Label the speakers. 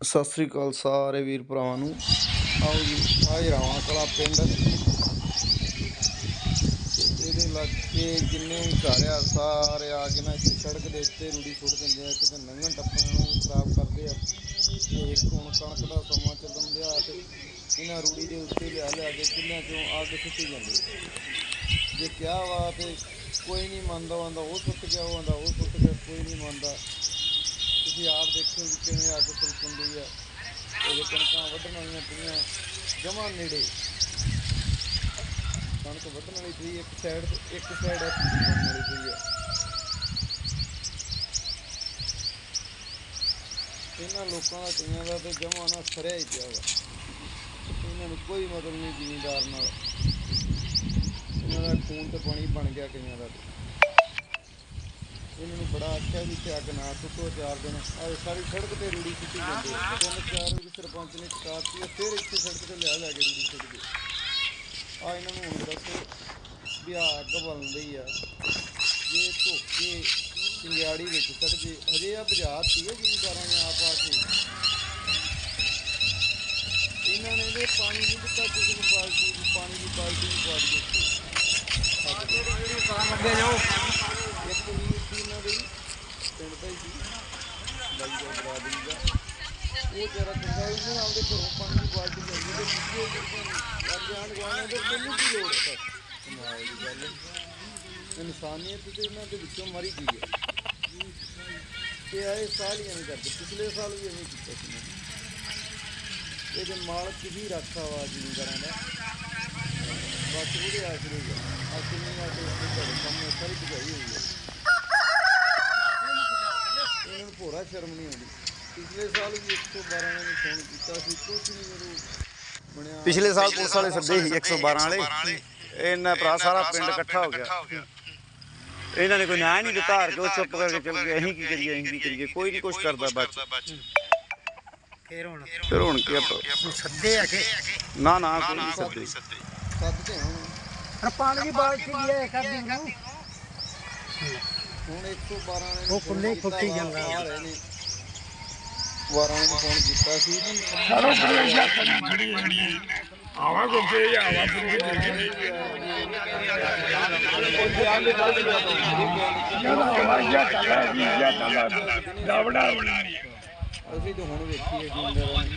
Speaker 1: ਸਤਿ ਸ੍ਰੀ ਅਕਾਲ ਸਾਰੇ ਵੀਰ ਭਰਾਵਾਂ ਨੂੰ। ਆਓ ਜੀ ਹਾਜਰਾਵਾਂ ਕਲਾ ਪਿੰਡ। ਇਹਦੇ ਲਾਗੇ ਜਿੰਨੇ ਵੀ ਘਰ ਆ, ਸਾਰੇ ਆ ਕੇ ਨਾ ਇੱਥੇ ਸੜਕ ਦੇ ਉੱਤੇ ਰੂੜੀ ਸੁੱਟ ਦਿੰਦੇ ਆ, ਕਿਤੇ ਲੰਘਣ ਟੱਪਣ ਨੂੰ ਖਰਾਬ ਕਰਦੇ ਆ। ਤੇ ਇੱਕ ਹੁਣ ਕਣਕ ਦਾ ਸਮਾਂ ਚੱਲਣ ਦਿਆ ਤੇ ਇਹਨਾਂ ਰੂੜੀ ਦੇ ਉੱਤੇ ਲਿਆ ਲਿਆ ਕੇ ਚੁੱਲ੍ਹਿਆਂ ਚੋਂ ਅੱਗ ਸੁੱਟੀ ਜਾਂਦੀ। ਜੇ ਕਿਹਾ ਵਾ ਤੇ ਕੋਈ ਨਹੀਂ ਮੰਨਦਾ ਆਂਦਾ ਉਹ ਸੁੱਟ ਗਿਆ, ਉਹ ਆਂਦਾ, ਉਹ ਸੁੱਟ ਗਿਆ, ਕੋਈ ਨਹੀਂ ਮੰਨਦਾ। ਤੁਸੀਂ ਆਪ ਦੇਖੋ ਵੀ ਕਿਵੇਂ ਅੱਗ ਸੁਲਕੁੰਦੀ ਆ। ਇਹ ਕਣਕਾਂ ਵੱਢਣ ਵਾਲੀਆਂ ਪਈਆਂ, ਜਮਾਂ ਨੇੜੇ। ਕਣਕ ਵੱਢਣ ਵਾਲੀ ਪਈ, ਇੱਕ ਸਾਈਡ ਤੇ ਇੱਕ ਸਾਈਡ ਆ ਵੱਢਣ ਵਾਲੀ ਪਈ ਆ। ਇਹਨਾਂ ਲੋਕਾਂ ਦਾ ਕਈਆਂ ਦਾ ਤੇ ਜਮਾਂ ਨਾ ਸਰਿਆ ਹੀ ਪਿਆ ਵਾ। ਇਹਨਾਂ ਨੂੰ ਕੋਈ ਮਤਲਬ ਨਹੀਂ ਜ਼ਿਮੀਂਦਾਰ ਨਾਲ। ਇਹਨਾਂ ਦਾ ਖੂਨ ਤੇ ਪਾਣੀ ਬਣ ਗਿਆ ਕਈਆਂ ਦਾ। ਇਹਨਾਂ ਨੂੰ ਬੜਾ ਆਖਿਆ ਵੀ ਕਿ ਅੱਗ ਨਾ ਸੁੱਟੋ, ਚਾਰ ਦਿਨ ਆਹ ਸਾਰੀ ਸੜਕ ਤੇ ਰੂੜੀ ਸੁੱਟੀ ਜਾਂਦੀ ਹੈ। ਤਿੰਨ ਚਾਰ ਵਾਰੀ ਸਰਪੰਚ ਨੇ ਚਕਾਤੀ ਫਿਰ ਇੱਥੇ ਸੜਕ ਤੇ ਲਿਆ ਲੈ ਕੇ ਰੂੜੀ ਸੁੱਟ ਗਏ। ਆ ਇਹਨਾਂ ਨੂੰ ਹੁਣ ਦੱਸੋ ਵੀ ਆਹ ਅੱਗ ਬਲਦੀ ਆ। ਜੇ ਧੋਕੇ ਚਿੰਗਿਆੜੀ ਵਿੱਚ ਸੜ ਜੇ ਹਜੇ ਆ ਬੁਝਾਤੀ ਹੈ ਜ਼ਿਮੀਦਾਰਾਂ ਨੇ ਆਪ ਆ ਕੇ ਇਹਨਾਂ ਨੇ ਦੇ ਪਾਣੀ ਨਹੀਂ ਦਿੱਤਾ, ਕਿਸੇ ਨੂੰ ਬਾਲਟੀ ਪਾਣੀ ਦੀ ਬਾਲਟੀ ਨੂੰ ਪਾ ਦਿੱਤੀ।
Speaker 2: ਅੱਗੇ ਜਾਓ
Speaker 1: ਇੱਕ ਵੀਰ ਸੀ ਇਹਨਾਂ ਦੇ ਪਿੰਡ ਦਾ ਹੀ ਸੀ। ਬਾਈ ਦਾ ਬਰਾਦਰੀ ਦਾ ਉਹ ਜਰਾ ਚੰਗਾ ਉਹਨੇ ਆਪਦੇ ਘਰੋਂ ਪਾਣੀ ਦੀ ਬਾਲਟੀ ਲੈਂਦੀ ਤੇ ਪਿੱਛੇ ਕਰਦੇ ਆਣ ਗਵਾਣਾ ਦੇ ਮੈਨੂੰ ਕੀ ਲੋੜ ਹੈ ਕਮਾਲ ਦੀ ਗੱਲ ਇਨਸਾਨੀਅਤ ਤੇ ਇਹਨਾਂ ਦੇ ਵਿੱਚੋਂ ਮਰੀ ਗਈ ਹੈ ਤੇ ਆਏ ਸਾਲ ਹੀ ਐਵੇਂ ਕਰਦੇ ਪਿਛਲੇ ਸਾਲ ਵੀ ਐਵੇਂ ਕੀਤਾ ਸੀ ਇਹਨਾਂ ਇਹਦੇ ਮਾਲਕ ਹੀ ਰੱਖਾ ਵਾ ਕਰਾਂ ਦਾ ਬਸ ਉਹਦੇ ਆਸਰੇ ਹੀ ਆ। ਆ ਕਿੰਨੀ ਆ ਕੇ ਸਾਹਮਣੇ ਸਾਰੀ ਭਜਾਈ ਹੋਈ ਹੈ ਭੋਰਾ ਸ਼ਰਮ ਨਹੀਂ ਆਉਂਦੀ। ਪਿਛਲੇ ਸਾਲ ਵੀ 112 ਨੇ ਫੋਨ ਕੀਤਾ ਸੀ ਕੁਝ ਨਹੀਂ ਮੈਨੂੰ ਬਣਿਆ।
Speaker 3: ਪਿਛਲੇ ਸਾਲ ਪੁਲਿਸ ਵਾਲੇ ਸੱਦੇ ਸੀ 112 ਵਾਲੇ। ਇਹਨਾਂ ਭਰਾ ਸਾਰਾ ਪਿੰਡ ਇਕੱਠਾ ਹੋ ਗਿਆ। ਇਹਨਾਂ ਨੇ ਕੋਈ ਨਿਆਂ ਨਹੀਂ ਦਿੱਤਾ ਹਾਰ ਕੇ ਉਹ ਚੁੱਪ ਕਰਕੇ ਚਲ ਗਏ ਅਸੀਂ ਕੀ ਕਰੀਏ ਅਸੀਂ ਕੀ ਕਰੀਏ ਕੋਈ ਨਹੀਂ ਕੁਝ ਕਰਦਾ ਬਚ
Speaker 2: ਫੇਰ ਹੁਣ?
Speaker 3: ਫਿਰ ਹੁਣ ਕੀ ਆਪਾਂ
Speaker 2: ਹੁਣ ਸੱਦੇ ਆ ਕੇ।
Speaker 3: ਨਾ ਨਾ ਕੋਈ ਨਹੀਂ ਸੱਦੇ।
Speaker 1: ਸੱਦਦੇ ਹੁਣ।
Speaker 2: ਪਾਣੀ ਦੀ ਬਾਲਟੀ ਹੈ ਕਰਦੀ ਨੂੰ?
Speaker 1: ਹੁਣ 112 ਨੇ
Speaker 2: ਉਹ ਹੀ ਫੁੱਟੀ ਜਾਂਦਾ।
Speaker 1: ਆ ਰਹੇ ਨੇ। 12 ਨੇ ਫੋਨ ਕੀਤਾ ਸੀ।
Speaker 4: ਸਾਰੋ ਪ੍ਰਵੇਸ਼ਾ ਕਰੀ ਖੜੀ ਖੜੀ ਆਵਾ ਕੋ ਕੇ ਆਵਾ ਪੁਰੇ ਦੇ ਕੇ ਜਦੋਂ ਆਵਾਜ਼ਾ ਚੱਲਾ ਵੀ ਜਾਂ ਚੱਲਾ ਦਵੜਾ ਬਣਾ ਰਹੀ
Speaker 1: ਅਸੀਂ ਤਾਂ ਹੁਣ ਵੇਖੀਏ ਜਿੰਦਰਾਂ ਨੇ